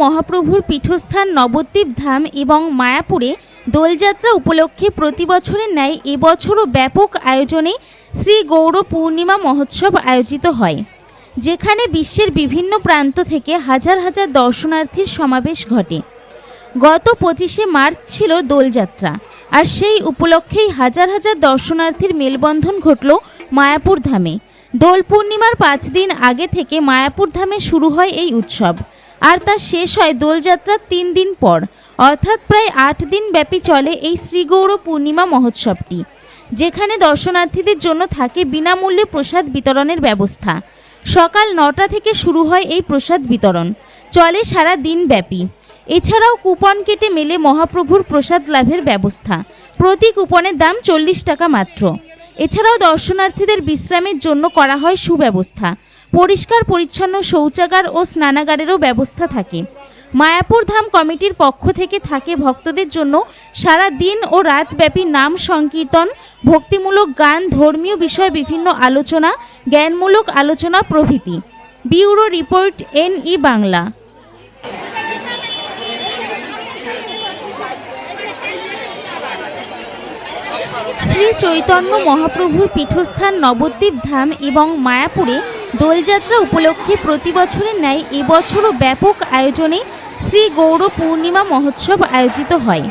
মহাপ্রভুর পীঠস্থান নবদ্বীপ ধাম এবং মায়াপুরে দোলযাত্রা উপলক্ষে প্রতি বছরের ন্যায় এবছরও ব্যাপক আয়োজনে শ্রী গৌর পূর্ণিমা মহোৎসব আয়োজিত হয়, যেখানে বিশ্বের বিভিন্ন প্রান্ত থেকে হাজার হাজার দর্শনার্থীর সমাবেশ ঘটে। গত পঁচিশে মার্চ ছিল দোলযাত্রা, আর সেই উপলক্ষেই হাজার হাজার দর্শনার্থীর মেলবন্ধন ঘটল মায়াপুর ধামে। দোল পূর্ণিমার পাঁচ দিন আগে থেকে মায়াপুর ধামে শুরু হয় এই উৎসব। আর তা শেষ হয় দোলযাত্রার তিন দিন পর। অর্থাৎ প্রায় আট দিন ব্যাপী চলে এই শ্রীগৌর পূর্ণিমা মহোৎসবটি, যেখানে দর্শনার্থীদের জন্য থাকে বিনামূল্যে প্রসাদ বিতরণের ব্যবস্থা। সকাল নটা থেকে শুরু হয় এই প্রসাদ বিতরণ, চলে সারা দিন ব্যাপী। এছাড়াও কুপন কেটে মেলে মহাপ্রভুর প্রসাদ লাভের ব্যবস্থা, প্রতি কুপনের দাম চল্লিশ টাকা মাত্র। এছাড়াও দর্শনার্থীদের বিশ্রামের জন্য করা হয় সুব্যবস্থা পরিষ্কার, পরিচ্ছন্ন, শৌচাগার ও স্নানাগারেরও ব্যবস্থা থাকে। মায়াপুর ধাম কমিটির পক্ষ থেকে থাকে ভক্তদের জন্য সারা দিন ও রাতব্যাপী নাম সংকীর্তন, ভক্তিমূলক গান, ধর্মীয় বিষয়ে বিভিন্ন আলোচনা, জ্ঞানমূলক আলোচনা প্রভৃতি। Bureau report N E Bangla. Shri Chaitanya মহাপ্রভুর পীঠস্থান নবদ্বীপ ধাম এবং মায়াপুরে দোলযাত্রা উপলক্ষে প্রতি বছরের ন্যায় এবছরও ব্যাপক আয়োজনে শ্রী গৌর পূর্ণিমা মহোৎসব আয়োজিত হয়,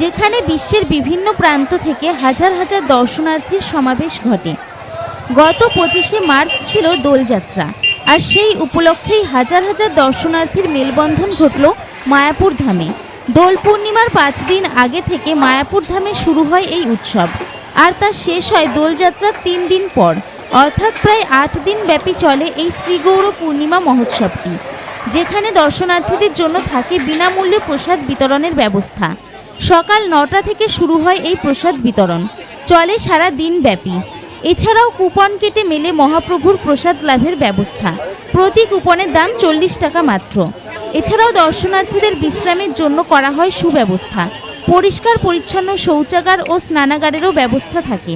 যেখানে বিশ্বের বিভিন্ন প্রান্ত থেকে হাজার হাজার দর্শনার্থীর সমাবেশ ঘটে। গত পঁচিশে মার্চ ছিল দোলযাত্রা, আর সেই উপলক্ষেই হাজার হাজার দর্শনার্থীর মেলবন্ধন ঘটল মায়াপুর ধামে। দোল পূর্ণিমার পাঁচ দিন আগে থেকে মায়াপুর ধামে শুরু হয় এই উৎসব, আর তা শেষ হয় দোলযাত্রার তিন দিন পর। অর্থাৎ প্রায় আট দিন ব্যাপী চলে এই শ্রীগৌর পূর্ণিমা মহোৎসবটি, যেখানে দর্শনার্থীদের জন্য থাকে বিনামূল্যে প্রসাদ বিতরণের ব্যবস্থা। সকাল নটা থেকে শুরু হয় এই প্রসাদ বিতরণ, চলে সারা দিন ব্যাপী। এছাড়াও কুপন কেটে মেলে মহাপ্রভুর প্রসাদ লাভের ব্যবস্থা, প্রতি কুপনের দাম চল্লিশ টাকা মাত্র। এছাড়াও দর্শনার্থীদের বিশ্রামের জন্য করা হয় সুব্যবস্থা, পরিষ্কার, পরিচ্ছন্ন, শৌচাগার ও স্নানাগারেরও ব্যবস্থা থাকে।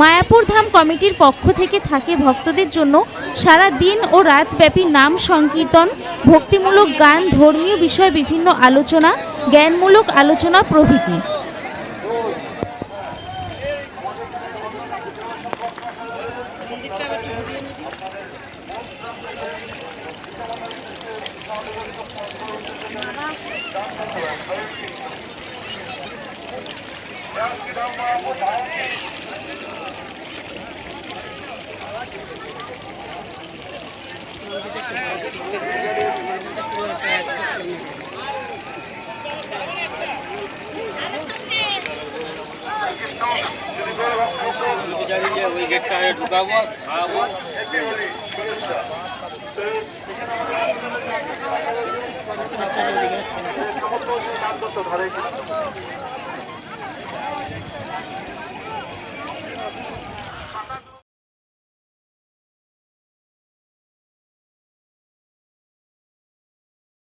মায়াপুর ধাম কমিটির পক্ষ থেকে থাকে ভক্তদের জন্য সারা দিন ও রাতব্যাপী নাম সংকীর্তন, ভক্তিমূলক গান, ধর্মীয় বিষয়ে বিভিন্ন আলোচনা, জ্ঞানমূলক আলোচনা প্রভৃতি। জানি যে ওই গেটটা ঢুকাবো। খাওয়াবো